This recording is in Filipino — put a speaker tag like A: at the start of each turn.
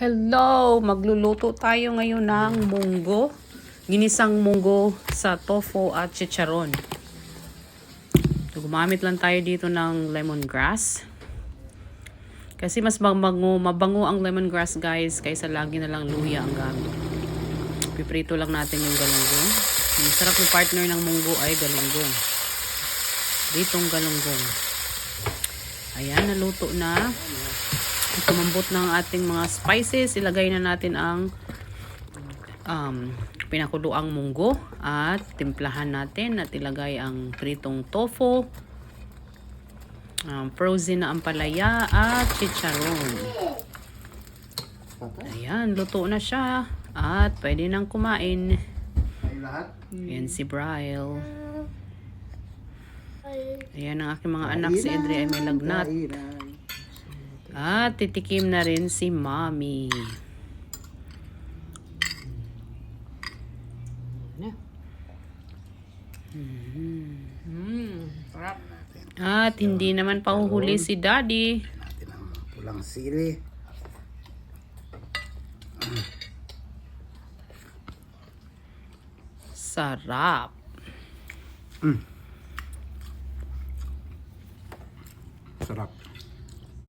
A: Hello! Magluluto tayo ngayon ng munggo. Ginisang munggo sa tofu at chicharon. So, gumamit lang tayo dito ng lemongrass. Kasi mas mabango, mabango ang lemongrass guys kaysa lagi na lang luya ang gamit. Piprito lang natin yung galunggong. Ang sarap ng partner ng munggo ay galunggong. Ditong galunggong. Ayan, naluto na. Kumambot ng ating mga spices. Ilagay na natin ang um, pinakuloang munggo at timplahan natin at ilagay ang pritong tofu, um, frozen na ampalaya at chicharon. Ayan, luto na siya at pwede nang kumain. Ayan si Brian. Ayan ang aking mga anak si Edri ay may lagnat. At titikim na rin si Mommy. Na.
B: Mmm, sarap.
A: At hindi naman pahuhuli si Daddy.
C: Natin ang pulang sili.
A: Sarap.
C: Sarap.